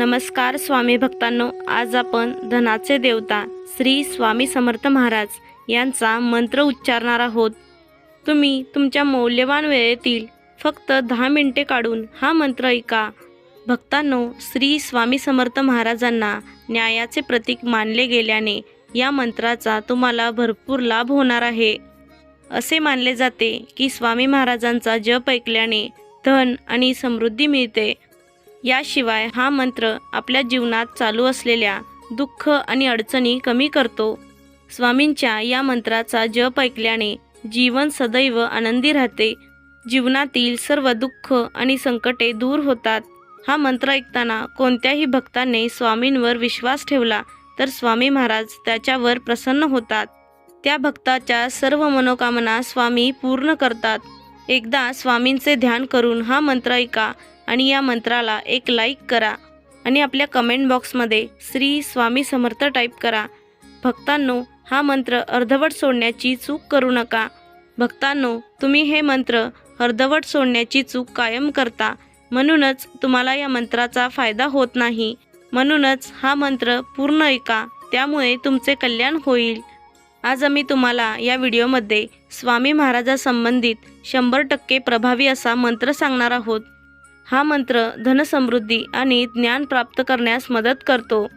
नमस्कार स्वामी भक्तांनो आज आपण धनाचे देवता श्री स्वामी समर्थ महाराज यांचा मंत्र उच्चारणार आहोत. तुम्ही तुमच्या मौल्यवान वेळेतील फक्त दहा मिनटे काढून हा मंत्र ऐका. भक्तांनो श्री स्वामी समर्थ महाराजांना न्यायाचे प्रतीक मानले गेल्याने या मंत्राचा तुम्हाला भरपूर लाभ होणार आहे. असे मानले जाते की स्वामी महाराजांचा जप ऐकल्याने धन आणि समृद्धी मिळते. याशिवाय हा मंत्र आपल्या जीवनात चालू असलेल्या दुःख आणि अडचणी कमी करतो. स्वामींच्या या मंत्राचा जप ऐकल्याने जीवन सदैव आनंदी राहते. जीवनातील सर्व दुःख आणि संकटे दूर होतात. हा मंत्र ऐकताना कोणत्याही भक्ताने स्वामींवर विश्वास ठेवला तर स्वामी महाराज त्याच्यावर प्रसन्न होतात. त्या भक्ताच्या सर्व मनोकामना स्वामी पूर्ण करतात. एकदा स्वामींचे ध्यान करून हा मंत्र ऐका आणि या मंत्राला एक लाईक करा आणि आपल्या कमेंट बॉक्समध्ये श्री स्वामी समर्थ टाईप करा. भक्तांनो हा मंत्र अर्धवट सोडण्याची चूक करू नका. भक्तांनो तुम्ही हे मंत्र अर्धवट सोडण्याची चूक कायम करता. म्हणूनच तुम्हाला या मंत्राचा फायदा होत नाही. म्हणूनच हा मंत्र पूर्ण ऐका. त्यामुळे तुमचे कल्याण होईल. आज आम्ही तुम्हाला या व्हिडिओमध्ये स्वामी महाराजासंबंधित शंभर टक्के प्रभावी असा मंत्र सांगणार आहोत. हा मंत्र धनसमृद्धी आणि ज्ञान प्राप्त करण्यास मदत करतो.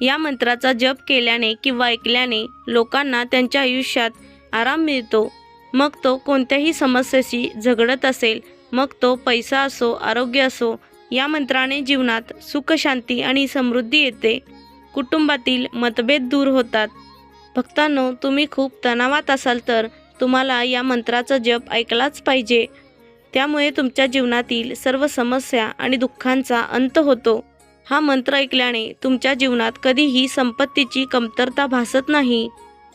या मंत्राचा जप केल्याने किंवा ऐकल्याने लोकांना त्यांच्या आयुष्यात आराम मिळतो. मग तो कोणत्याही समस्येशी झगडत असेल मग तो पैसा असो आरोग्य असो या मंत्राने जीवनात सुख शांती आणि समृद्धी येते. कुटुंबातील मतभेद दूर होतात. भक्तांनो तुम्ही खूप तणावात असाल तर तुम्हाला या मंत्राचा जप ऐकलाच पाहिजे. त्यामुळे तुमच्या जीवनातील सर्व समस्या आणि दुःखांचा अंत होतो. हा मंत्र ऐकल्याने तुमच्या जीवनात कधीही संपत्तीची कमतरता भासत नाही.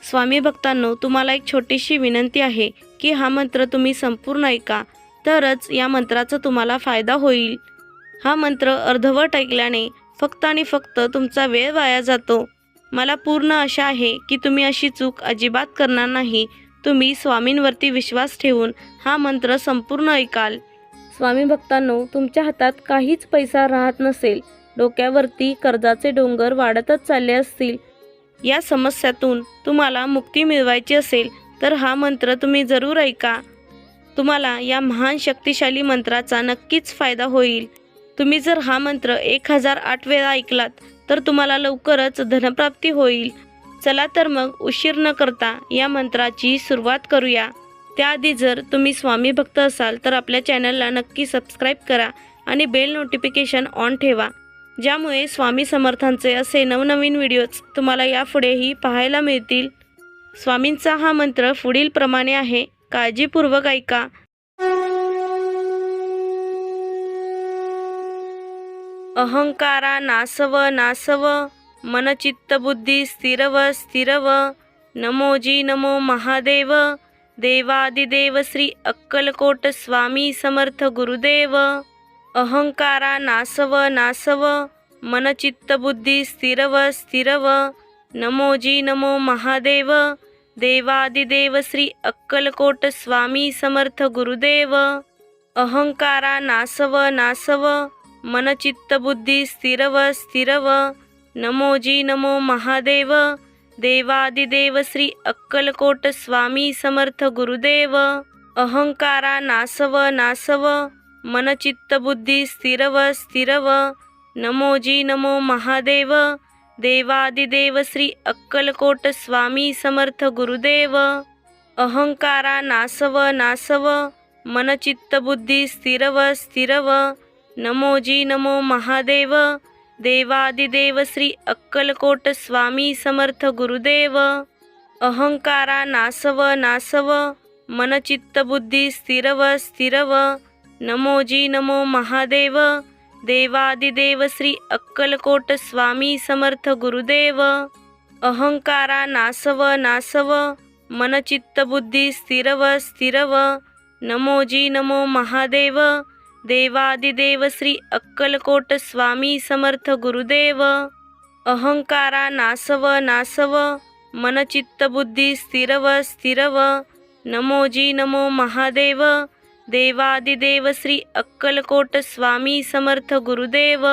स्वामी भक्तांनो तुम्हाला एक छोटीशी विनंती आहे की हा मंत्र तुम्ही संपूर्ण ऐका तरच या मंत्राचा तुम्हाला फायदा होईल. हा मंत्र अर्धवट ऐकल्याने फक्त आणि फक्त तुमचा वेळ वाया जातो. मला पूर्ण आशा आहे की तुम्ही अशी चूक अजिबात करणार नाही. तुम्ही स्वामींवरती विश्वास ठेवून हा मंत्र संपूर्ण ऐकाल. स्वामी भक्तांनो तुमच्या हातात काहीच पैसा राहत नसेल. डोक्यावरती कर्जाचे डोंगर वाढतच चालले असतील. या समस्यातून तुम्हाला मुक्ती मिळवायची असेल तर हा मंत्र तुम्ही जरूर ऐका. तुम्हाला या महान शक्तिशाली मंत्राचा नक्कीच फायदा होईल. तुम्ही जर हा मंत्र एक हजार आठ वेळा ऐकलात तर तुम्हाला लवकरच धनप्राप्ती होईल. चला तर मग उशीर न करता या मंत्राची सुरुवात करूया. त्याआधी जर तुम्ही स्वामी भक्त असाल तर आपल्या चॅनलला नक्की सबस्क्राईब करा आणि बेल नोटिफिकेशन ऑन ठेवा ज्यामुळे स्वामी समर्थांचे असे नवनवीन व्हिडिओज तुम्हाला यापुढेही पाहायला मिळतील. स्वामींचा हा मंत्र पुढील प्रमाणे आहे काळजीपूर्वक ऐका. अहंकारा नासव नासव मनचित्तबुद्धी स्थिरव स्थिरव नमोजी नमो महादेव देवादिदेव श्री अक्कलकोट स्वामी समर्थ गुरुदेव। अहंकारा नासव नासव मनचित्तबुद्धी स्थिरव स्थिरव। नमोजी नमो महादेव। देवादिदेव श्री अक्कलकोट स्वामी समर्थ गुरुदेव। अहंकारा नासव नासव मनचित्तबुद्धी स्थिरव स्थिरव। नमोजी नमो महादेव। देवादिदेव श्री अक्कलकोट स्वामी समर्थ गुरुदेव अहंकारा नासव नासव मनचित्तबुद्धी स्थिरव स्थिरव नमोजी नमो महादेव देवादिदेव श्री अक्कलकोट स्वामी समर्थ गुरुदेव अहंकारा नासव नासव मनचित्तबुद्धी स्थिरव स्थिरव नमोजी नमो महादेव देवादिदेव श्री अक्कलकोट स्वामी समर्थ गुरुदेव। अहंकारा नासव नासव। मनचित्तबुद्धी स्थिरव स्थिरव। नमोजी नमो महादेव। देवादिदेव श्री अक्कलकोट स्वामी समर्थ गुरुदेव। अहंकारा नासव नासव। मनचित्तबुद्धी स्थिरव स्थिरव। नमोजी नमो महादेव। देवादिदेव श्री अक्कलकोट स्वामी समर्थ गुरुदेव. अहंकारा नासव नासव. मनचित्तबुद्धी स्थिरव स्थिरव. नमोजी नमो महादेव. देवादिदेव श्री अक्कलकोट स्वामी समर्थ गुरुदेव.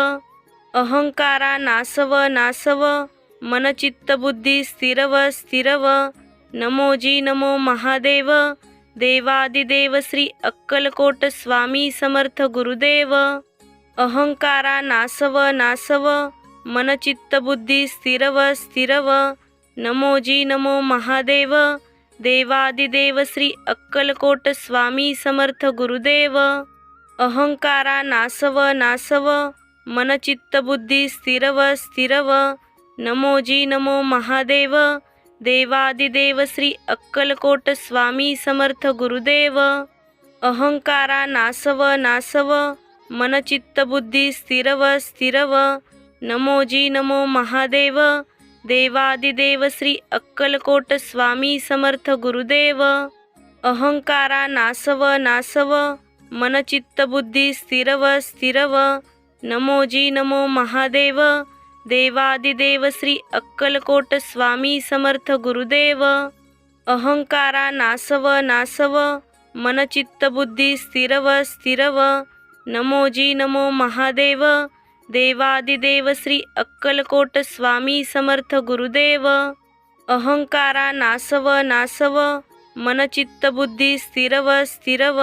अहंकारा नासव नासव. मनचित्तबुद्धी स्थिरव स्थिरव. नमोजी नमो महादेव. देवादिदेव श्री अक्कलकोट स्वामी समर्थ गुरुदेव। अहंकारा नासव नासव मनचित्तबुद्धी स्थिरव स्थिरव। नमोजी नमो महादेव। देवादिदेव श्री अक्कलकोट स्वामी समर्थ गुरुदेव। अहंकारा नासव नासव मनचित्तबुद्धी स्थिरव स्थिरव। नमोजी नमो महादेव। देवादिदेव श्री अक्कलकोट स्वामी समर्थ गुरुदेव. अहंकारा नासव नासव मनचित्तबुद्धी स्थिरव स्थिरव. नमोजी नमो महादेव. देवादिदेव श्री अक्कलकोट स्वामी समर्थ गुरुदेव. अहंकारा नासव नासव मनचित्तबुद्धी स्थिरव स्थिरव. नमोजी नमो महादेव. देवादिदेव श्री अक्कलकोट स्वामी समर्थ गुरुदेव। अहंकारा नासव नासव। मनचित्तबुद्धी स्थिरव स्थिरव। नमोजी नमो महादेव। देवादिदेव श्री अक्कलकोट स्वामी समर्थ गुरुदेव। अहंकारा नासव नासव। मनचित्तबुद्धी स्थिरव स्थिरव।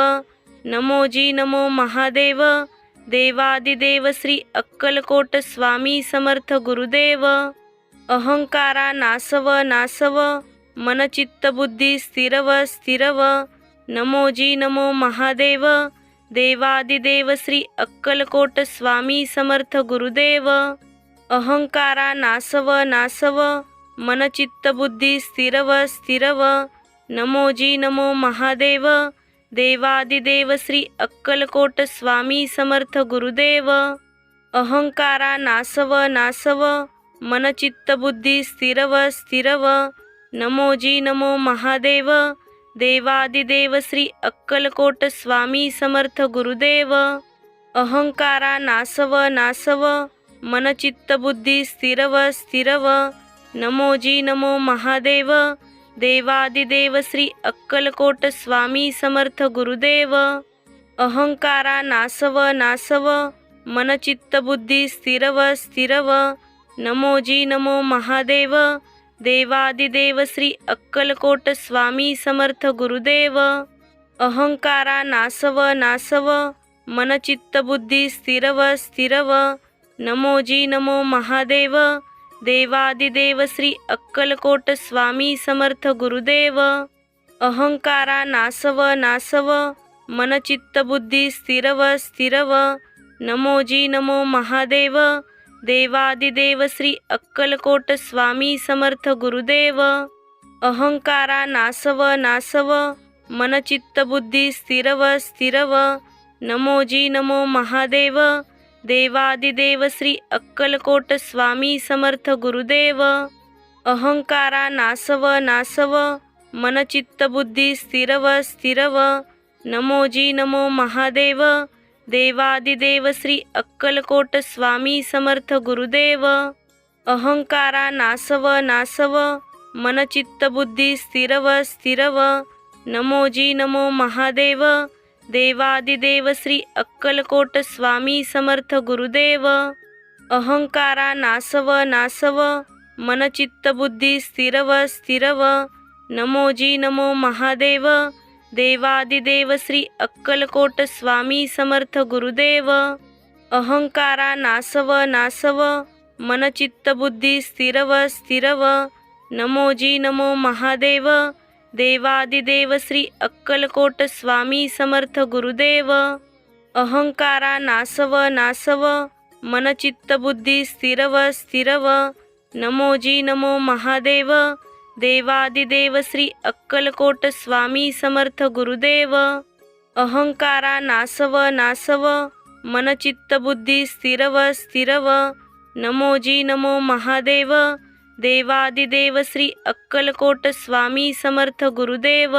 नमोजी नमो महादेव। देवादिदेव श्री अक्कलकोट स्वामी समर्थ गुरुदेव. अहंकारा नासव नासव मनचित्तबुद्धी स्थिरव स्थिरव. नमोजी नमो महादेव. देवादिदेव श्री अक्कलकोट स्वामी समर्थ गुरुदेव. अहंकारा नासव नासव मनचित्तबुद्धी स्थिरव स्थिरव. नमोजी नमो महादेव. देवादिदेव श्री अक्कलकोट स्वामी समर्थ गुरुदेव। अहंकारा नासव नासव मनचित्तबुद्धी स्थिरव स्थिरव। नमोजी नमो महादेव। देवादिदेव श्री अक्कलकोट स्वामी समर्थ गुरुदेव। अहंकारा नासव नासव मनचित्तबुद्धी स्थिरव स्थिरव। नमोजी नमो महादेव। देवादिदेव श्री अक्कलकोट स्वामी समर्थ गुरुदेव. अहंकारा नासव नासव मनचित्तबुद्धी स्थिरव स्थिरव. नमोजी नमो महादेव. देवादिदेव श्री अक्कलकोट स्वामी समर्थ गुरुदेव. अहंकारा नासव नासव मनचित्तबुद्धी स्थिरव स्थिरव. नमोजी नमो महादेव. देवादिदेव श्री अक्कलकोट स्वामी समर्थ गुरुदेव. अहंकारा नासव नासव मनचित्तबुद्धी स्थिरव स्थिरव. नमोजी नमो महादेव. देवादिदेव श्री अक्कलकोट स्वामी समर्थ गुरुदेव. अहंकारा नासव नासव मनचित्तबुद्धी स्थिरव स्थिरव. नमोजी नमो महादेव. देवादिदेव श्री अक्कलकोट स्वामी समर्थ गुरुदेव। अहंकारा नासव नासव। मनचित्तबुद्धी स्थिरव स्थिरव। नमोजी नमो महादेव। देवादिदेव श्री अक्कलकोट स्वामी समर्थ गुरुदेव। अहंकारा नासव नासव। मनचित्तबुद्धी स्थिरव स्थिरव। नमोजी नमो महादेव। देवादिदेव श्री अक्कलकोट स्वामी समर्थ गुरुदेव. अहंकारा नासव नासव मनचित्तबुद्धी स्थिरव स्थिरव. नमोजी नमो महादेव. देवादिदेव श्री अक्कलकोट स्वामी समर्थ गुरुदेव. अहंकारा नासव नासव मनचित्तबुद्धी स्थिरव स्थिरव. नमोजी नमो महादेव. देवादिदेव श्री अक्कलकोट स्वामी समर्थ गुरुदेव। अहंकारा नासव नासव। मनचित्तबुद्धी स्थिरव स्थिरव। नमोजी नमो महादेव। देवादिदेव श्री अक्कलकोट स्वामी समर्थ गुरुदेव। अहंकारा नासव नासव। मनचित्तबुद्धी स्थिरव स्थिरव। नमोजी नमो महादेव। देवादिदेव श्री अक्कलकोट स्वामी समर्थ गुरुदेव.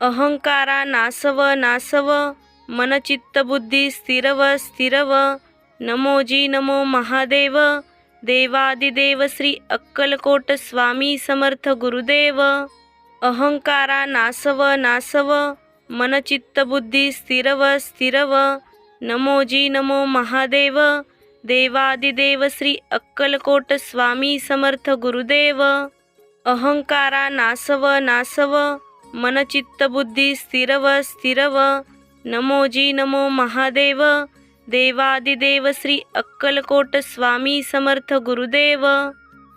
अहंकारा नासव नासव मनचित्तबुद्धी स्थिरव स्थिरव. नमोजी नमो महादेव. देवादिदेव श्री अक्कलकोट स्वामी समर्थ गुरुदेव. अहंकारा नासव नासव मनचित्तबुद्धी स्थिरव स्थिरव. नमोजी नमो महादेव. देवादिदेव श्री अक्कलकोट स्वामी समर्थ गुरुदेव। अहंकारा नासव नासव मनचित्तबुद्धी स्थिरव स्थिरव। नमोजी नमो महादेव। देवादिदेव श्री अक्कलकोट स्वामी समर्थ गुरुदेव।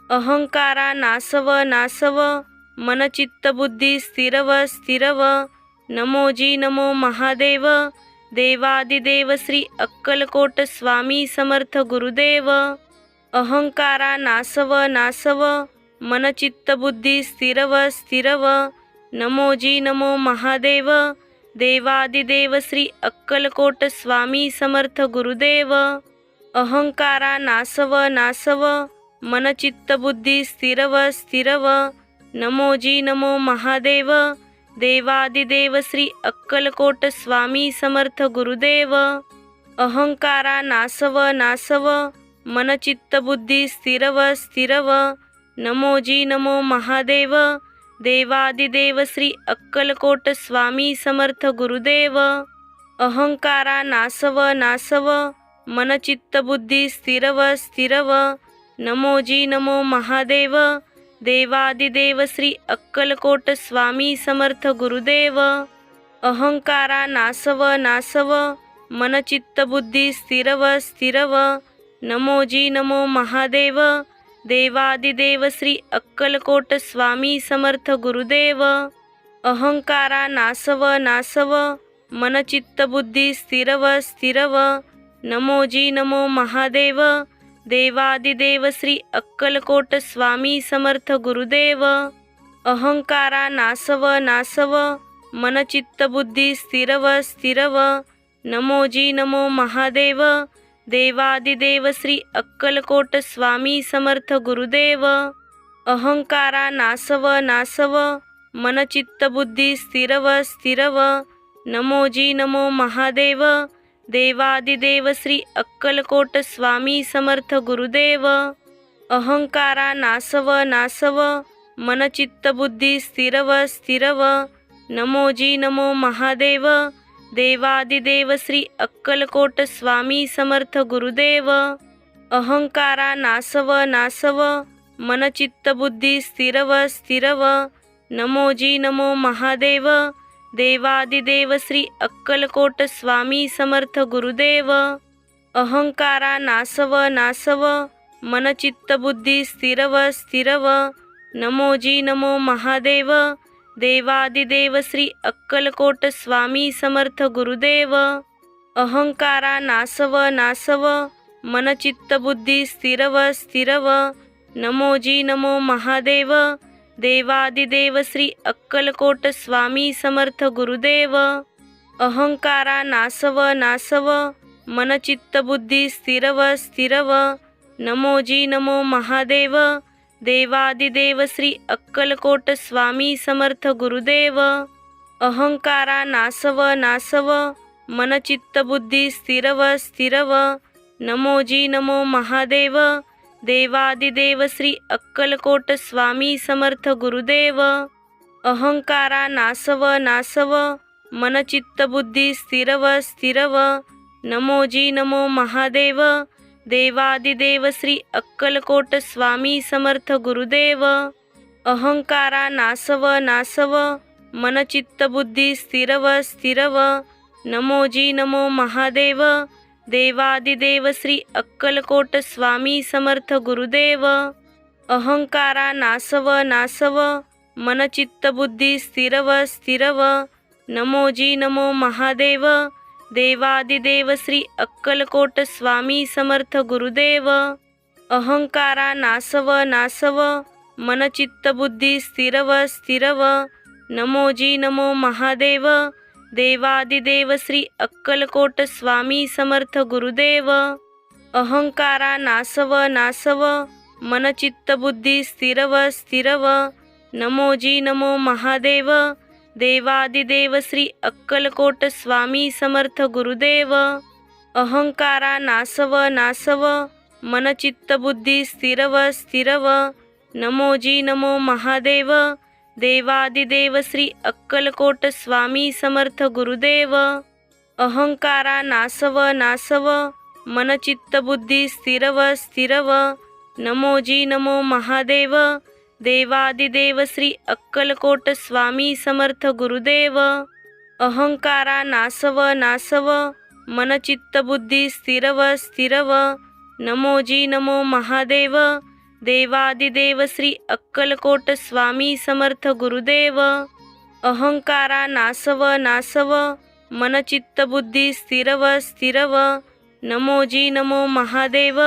अहंकारा नासव नासव मनचित्तबुद्धी स्थिरव स्थिरव। नमोजी नमो महादेव। देवादिदेव श्री अक्कलकोट स्वामी समर्थ गुरुदेव अहंकारा नासव नासव मनचित्तबुद्धी स्थिरव स्थिरव नमोजी नमो महादेव देवादिदेव श्री अक्कलकोट स्वामी समर्थ गुरुदेव अहंकारा नासव नासव मनचित्तबुद्धी स्थिरव स्थिरव नमोजी नमो महादेव देवादिदेव श्री अक्कलकोट स्वामी समर्थ गुरुदेव। अहंकारा नासव नासव मनचित्तबुद्धी स्थिरव स्थिरव। नमोजी नमो महादेव। देवादिदेव श्री अक्कलकोट स्वामी समर्थ गुरुदेव। अहंकारा नासव नासव मनचित्तबुद्धी स्थिरव स्थिरव। नमोजी नमो महादेव। देवादिदेव श्री अक्कलकोट स्वामी समर्थ गुरुदेव. अहंकारा नासव नासव मनचित्तबुद्धी स्थिरव स्थिरव. नमोजी नमो महादेव. देवादिदेव श्री अक्कलकोट स्वामी समर्थ गुरुदेव. अहंकारा नासव नासव मनचित्तबुद्धी स्थिरव स्थिरव. नमोजी नमो महादेव. देवादिदेव श्री अक्कलकोट स्वामी समर्थ गुरुदेव। अहंकारा नासव नासव मनचित्तबुद्धी स्थिरव स्थिरव। नमोजी नमो महादेव। देवादिदेव श्री अक्कलकोट स्वामी समर्थ गुरुदेव। अहंकारा नासव नासव मनचित्तबुद्धी स्थिरव स्थिरव। नमोजी नमो महादेव। देवादिदेव श्री अक्कलकोट स्वामी समर्थ गुरुदेव। अहंकारा नासव नासव। मनचित्तबुद्धी स्थिरव स्थिरव। नमोजी नमो महादेव। देवादिदेव श्री अक्कलकोट स्वामी समर्थ गुरुदेव। अहंकारा नासव नासव। मनचित्तबुद्धी स्थिरव स्थिरव। नमोजी नमो महादेव। देवादिदेव श्री अक्कलकोट स्वामी समर्थ गुरुदेव. अहंकारा नासव नासव मनचित्तबुद्धी स्थिरव स्थिरव. नमोजी नमो महादेव. देवादिदेव श्री अक्कलकोट स्वामी समर्थ गुरुदेव. अहंकारा नासव नासव मनचित्तबुद्धी स्थिरव स्थिरव. नमोजी नमो महादेव. देवादिदेव श्री अक्कलकोट स्वामी समर्थ गुरुदेव। अहंकारा नासव नासव मनचित्तबुद्धी स्थिरव स्थिरव। नमोजी नमो महादेव। देवादिदेव श्री अक्कलकोट स्वामी समर्थ गुरुदेव। अहंकारा नासव नासव मनचित्तबुद्धी स्थिरव स्थिरव। नमोजी नमो महादेव। देवादिदेव श्री अक्कलकोट स्वामी समर्थ गुरुदेव. अहंकारा नासव नासव मनचित्तबुद्धी स्थिरव स्थिरव. नमोजी नमो महादेव. देवादिदेव श्री अक्कलकोट स्वामी समर्थ गुरुदेव. अहंकारा नासव नासव मनचित्तबुद्धी स्थिरव स्थिरव. नमोजी नमो महादेव. देवादिदेव श्री अक्कलकोट स्वामी समर्थ गुरुदेव अहंकारा नासव नासव मनचित्तबुद्धी स्थिरव स्थिरव नमोजी नमो महादेव देवादिदेव श्री अक्कलकोट स्वामी समर्थ गुरुदेव अहंकारा नासव नासव मनचित्तबुद्धी स्थिरव स्थिरव नमोजी नमो महादेव देवादिदेव श्री अक्कलकोट स्वामी समर्थ गुरुदेव. अहंकारा नासव नासव मनचित्तबुद्धी स्थिरव स्थिरव. नमोजी नमो महादेव. देवादिदेव श्री अक्कलकोट स्वामी समर्थ गुरुदेव. अहंकारा नासव नासव मनचित्तबुद्धी स्थिरव स्थिरव. नमोजी नमो महादेव. देवादिदेव श्री अक्कलकोट स्वामी समर्थ गुरुदेव। अहंकारा नासव नासव। मनचित्तबुद्धी स्थिरव स्थिरव। नमोजी नमो महादेव। देवादिदेव श्री अक्कलकोट स्वामी समर्थ गुरुदेव। अहंकारा नासव नासव। मनचित्तबुद्धी स्थिरव स्थिरव। नमोजी नमो महादेव। देवादिदेव श्री अक्कलकोट स्वामी समर्थ गुरुदेव. अहंकारा नासव नासव मनचित्तबुद्धी स्थिरव स्थिरव. नमोजी नमो महादेव.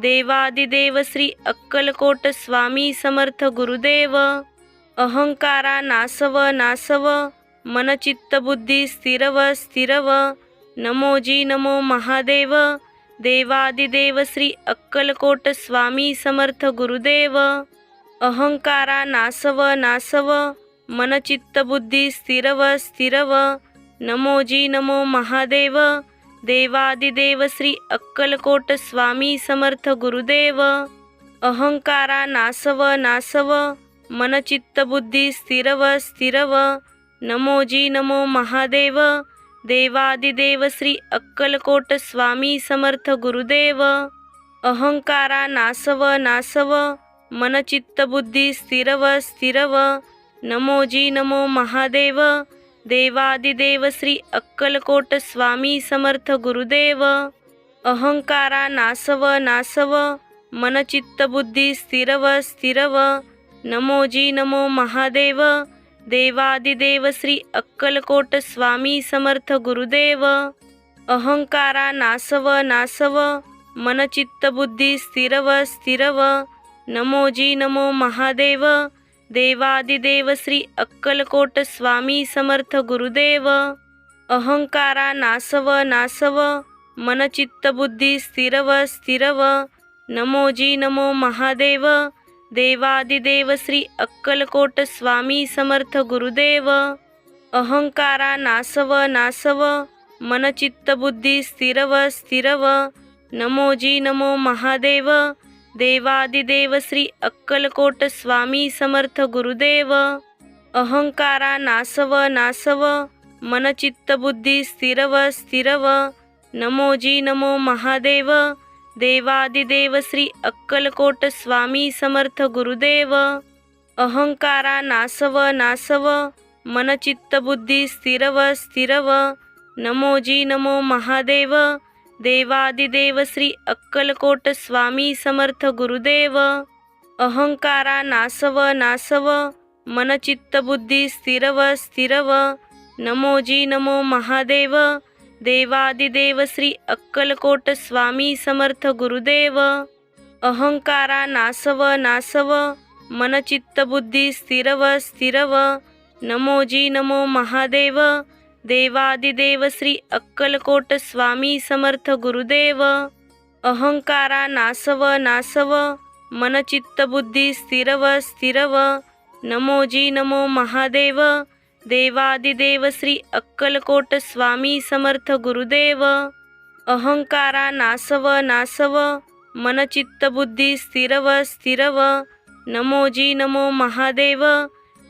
देवादिदेव श्री अक्कलकोट स्वामी समर्थ गुरुदेव. अहंकारा नासव नासव मनचित्तबुद्धी स्थिरव स्थिरव. नमोजी नमो महादेव. देवादिदेव श्री अक्कलकोट स्वामी समर्थ गुरुदेव. अहंकारा नासव नासव मनचित्तबुद्धी स्थिरव स्थिरव. नमोजी नमो महादेव. देवादिदेव श्री अक्कलकोट स्वामी समर्थ गुरुदेव. अहंकारा नासव नासव मनचित्तबुद्धी स्थिरव स्थिरव. नमोजी नमो महादेव. देवादिदेव श्री अक्कलकोट स्वामी समर्थ गुरुदेव। अहंकारा नासव नासव। मनचित्तबुद्धी स्थिरव स्थिरव। नमोजी नमो महादेव। देवादिदेव श्री अक्कलकोट स्वामी समर्थ गुरुदेव। अहंकारा नासव नासव। मनचित्तबुद्धी स्थिरव स्थिरव। नमोजी नमो महादेव। देवादिदेव श्री अक्कलकोट स्वामी समर्थ गुरुदेव. अहंकारा नासव नासव मनचित्तबुद्धी स्थिरव स्थिरव. नमोजी नमो महादेव. देवादिदेव श्री अक्कलकोट स्वामी समर्थ गुरुदेव. अहंकारा नासव नासव मनचित्तबुद्धी स्थिरव स्थिरव. नमोजी नमो महादेव. देवादिदेव श्री अक्कलकोट स्वामी समर्थ गुरुदेव। अहंकारा नासव नासव। मनचित्तबुद्धी स्थिरव स्थिरव। नमोजी नमो महादेव। देवादिदेव श्री अक्कलकोट स्वामी समर्थ गुरुदेव। अहंकारा नासव नासव। मनचित्तबुद्धी स्थिरव स्थिरव। नमोजी नमो महादेव। देवादिदेव श्री अक्कलकोट स्वामी समर्थ गुरुदेव. अहंकारा नासव नासव मनचित्तबुद्धी स्थिरव स्थिरव. नमोजी नमो महादेव. देवादिदेव श्री अक्कलकोट स्वामी समर्थ गुरुदेव. अहंकारा नासव नासव मनचित्तबुद्धी स्थिरव स्थिरव. नमोजी नमो महादेव. देवादिदेव श्री अक्कलकोट स्वामी समर्थ गुरुदेव। अहंकारा नासव नासव मनचित्तबुद्धी स्थिरव स्थिरव। नमोजी नमो महादेव। देवादिदेव श्री अक्कलकोट स्वामी समर्थ गुरुदेव। अहंकारा नासव नासव मनचित्तबुद्धी स्थिरव स्थिरव। नमोजी नमो महादेव। देवादिदेव श्री अक्कलकोट स्वामी समर्थ गुरुदेव अहंकारा नासव नासव मनचित्तबुद्धी स्थिरव स्थिरव नमोजी नमो महादेव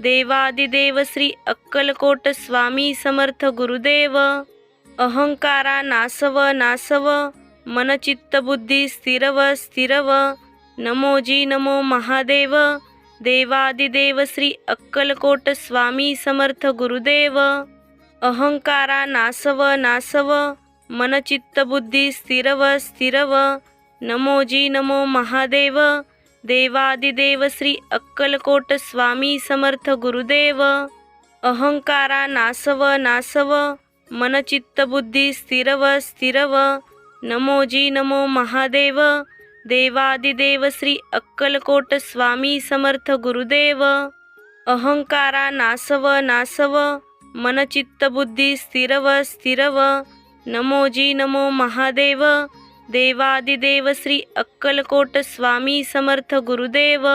देवादिदेव श्री अक्कलकोट स्वामी समर्थ गुरुदेव अहंकारा नासव नासव मनचित्तबुद्धी स्थिरव स्थिरव नमोजी नमो महादेव देवादिदेव श्री अक्कलकोट स्वामी समर्थ गुरुदेव। अहंकारा नासव नासव। मनचित्तबुद्धी स्थिरव स्थिरव। नमोजी नमो महादेव। देवादिदेव श्री अक्कलकोट स्वामी समर्थ गुरुदेव। अहंकारा नासव नासव। मनचित्तबुद्धी स्थिरव स्थिरव। नमोजी नमो महादेव। देवादिदेव श्री अक्कलकोट स्वामी समर्थ गुरुदेव. अहंकारा नासव नासव मनचित्तबुद्धी स्थिरव स्थिरव. नमोजी नमो महादेव. देवादिदेव श्री अक्कलकोट स्वामी समर्थ गुरुदेव.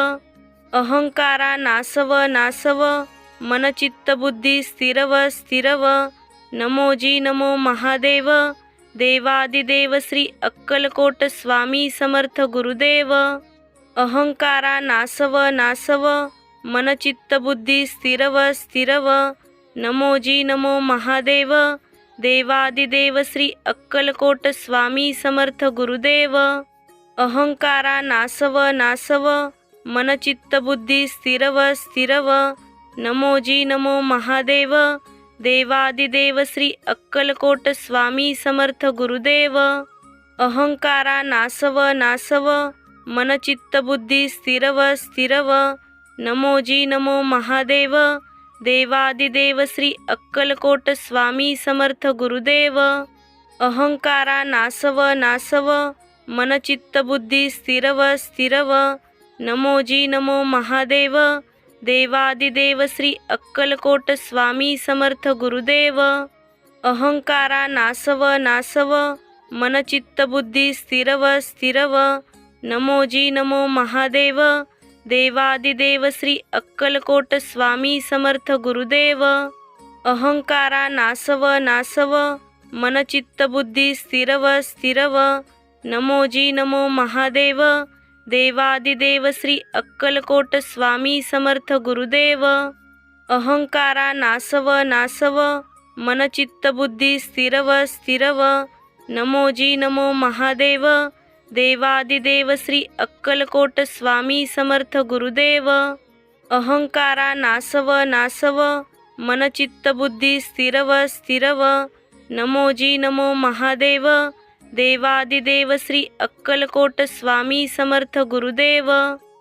अहंकारा नासव नासव मनचित्तबुद्धी स्थिरव स्थिरव. नमोजी नमो महादेव. देवादिदेव श्री अक्कलकोट स्वामी समर्थ गुरुदेव। अहंकारा नासव नासव मनचित्तबुद्धी स्थिरव स्थिरव। नमोजी नमो महादेव। देवादिदेव श्री अक्कलकोट स्वामी समर्थ गुरुदेव। अहंकारा नासव नासव मनचित्तबुद्धी स्थिरव स्थिरव। नमोजी नमो महादेव। देवादिदेव श्री अक्कलकोट स्वामी समर्थ गुरुदेव. अहंकारा नासव नासव मनचित्तबुद्धी स्थिरव स्थिरव. नमोजी नमो महादेव. देवादिदेव श्री अक्कलकोट स्वामी समर्थ गुरुदेव. अहंकारा नासव नासव मनचित्तबुद्धी स्थिरव स्थिरव. नमोजी नमो महादेव. देवादिदेव श्री अक्कलकोट स्वामी समर्थ गुरुदेव. अहंकारा नासव नासव मनचित्तबुद्धी स्थिरव स्थिरव. नमोजी नमो महादेव. देवादिदेव श्री अक्कलकोट स्वामी समर्थ गुरुदेव. अहंकारा नासव नासव मनचित्तबुद्धी स्थिरव स्थिरव. नमोजी नमो महादेव. देवादिदेव श्री अक्कलकोट स्वामी समर्थ गुरुदेव। अहंकारा नासव नासव। मनचित्तबुद्धी स्थिरव स्थिरव। नमोजी नमो महादेव। देवादिदेव श्री अक्कलकोट स्वामी समर्थ गुरुदेव। अहंकारा नासव नासव। मनचित्तबुद्धी स्थिरव स्थिरव। नमोजी नमो महादेव। देवादिदेव श्री अक्कलकोट स्वामी समर्थ गुरुदेव.